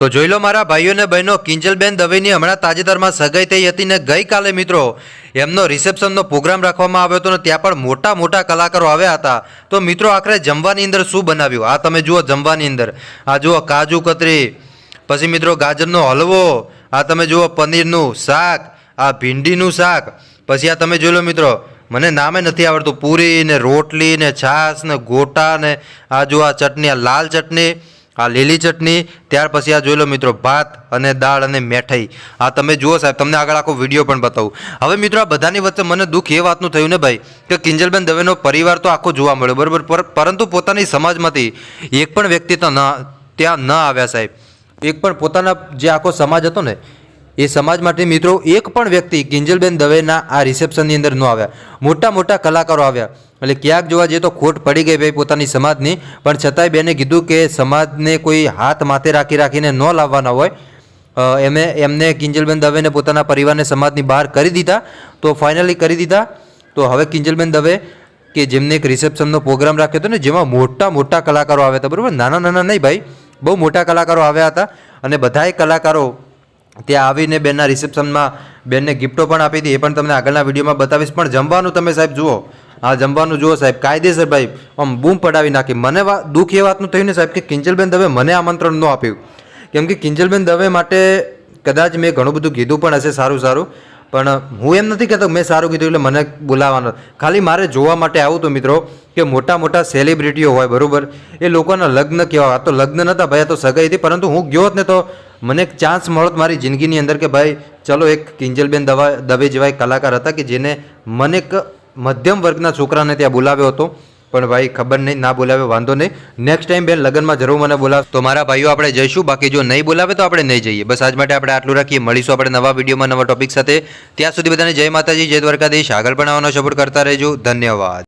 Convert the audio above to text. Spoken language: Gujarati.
તો જોઈ લો મારા ભાઈઓ અને બહેનો, કિંજલબેન દવેની હમણાં તાજેતરમાં સગાઈ થઈ હતી ને ગઈકાલે મિત્રો એમનો રિસેપ્શનનો પ્રોગ્રામ રાખવામાં આવ્યો હતો ને ત્યાં પણ મોટા મોટા કલાકારો આવ્યા હતા. તો મિત્રો આખરે જમવાની અંદર શું બનાવ્યું? આ તમે જુઓ જમવાની અંદર. આ જુઓ કાજુ કતરી, પછી મિત્રો ગાજરનો હલવો, આ તમે જુઓ પનીરનું શાક, આ ભીંડીનું શાક, પછી આ તમે જોઈ લો મિત્રો, મને નામે નથી આવડતું, પૂરી ને રોટલી ને છાશ ને ગોટા ને આ જો આ ચટણી, આ લાલ ચટણી આ લીલી ચટણી, ત્યાર પછી આ જોઈ લો મિત્રો, ભાત અને દાળ અને મેઠાઈ. આ તમે જુઓ સાહેબ, તમને આગળ આખો વીડિયો પણ બતાવું. હવે મિત્રો, આ બધાની વચ્ચે મને દુઃખ એ વાતનું થયું ને ભાઈ, કે કિંજલબેન દવેનો પરિવાર તો આખો જોવા મળ્યો, બરાબર? પર- પરંતુ પોતાની સમાજમાંથી એક પણ વ્યક્તિ તો ન, ત્યાં ન આવ્યા સાહેબ. એક પણ પોતાના જે આખો સમાજ હતો ને એ સમાજ માટે મિત્રો એક પણ વ્યક્તિ કિંજલબેન દવેના આ રિસેપ્શનની અંદર ન આવ્યા. મોટા મોટા કલાકારો આવ્યા. એટલે ક્યાંક જોવા જઈએ તો ખોટ પડી ગઈ ભાઈ પોતાની સમાજની. પણ છતાંય બેને કીધું કે સમાજને કોઈ હાથ માથે રાખી રાખીને ન લાવવાના હોય. એમણે એમે, એમને કિંજલબેન દવેને પોતાના પરિવારને સમાજની બહાર કરી દીધા. તો ફાઇનલી કરી દીધા. તો હવે કિંજલબેન દવે કે જેમને એક રિસેપ્શનનો પ્રોગ્રામ રાખ્યો હતો ને, જેમાં મોટા મોટા કલાકારો આવ્યા હતા. બરાબર? નાના નાના નહીં ભાઈ. બહુ મોટા કલાકારો આવ્યા હતા. અને બધાએ કલાકારો ત્યાં આવીને બેનના રિસેપ્શનમાં બેનને ગિફ્ટો પણ આપી હતી. એ પણ તમને આગળના વિડીયોમાં બતાવીશ. પણ જમવાનું તમે સાહેબ જુઓ. આ જમવાનું જુઓ સાહેબ. કાયદેસર ભાઈ, આમ બૂમ પડાવી નાખી. મને દુઃખ એ વાતનું થયું ને સાહેબ કે કિંજલબેન દવે મને આમંત્રણ ન આપ્યું. કેમ કે કિંજલબેન દવે માટે કદાચ મેં ઘણું બધું કીધું પણ હશે સારું સારું. પણ હું એમ નથી કહેતો મેં સારું કીધું એટલે મને બોલાવવાનો. ખાલી મારે જોવા માટે આવું તો મિત્રો કે મોટા મોટા સેલિબ્રિટીઓ હોય બરાબર. એ લોકોના લગ્ન કેવા તો લગ્ન નહોતા ભાઈ, આ તો સગાઈ હતી. પરંતુ હું ગયો જ ને તો મને એક ચાન્સ મળત મારી જિંદગીની અંદર કે ભાઈ, ચલો એક કિંજલબેન દવા, દવે જેવા એક કલાકાર હતા કે જેને મને એક મધ્યમ વર્ગના છોકરાને ત્યાં બોલાવ્યો હતો. પણ ભાઈ, ખબર નહીં, ના બોલાવ્યો, વાંધો નહીં. નેક્સ્ટ ટાઈમ બેન લગ્નમાં જરૂર મને બોલાવ. તો મારા ભાઈઓ આપણે જઈશું, બાકી જો નહીં બોલાવે તો આપણે નહીં જઈએ. બસ આજ માટે આપણે આટલું રાખીએ. મળીશું આપણે નવા વિડીયોમાં નવા ટોપિક સાથે. ત્યાં સુધી બધાને જય માતાજી, જય દ્વારકાધીશ. આગળ પણ આવવાનો સપોર્ટ કરતા રહેજો. ધન્યવાદ.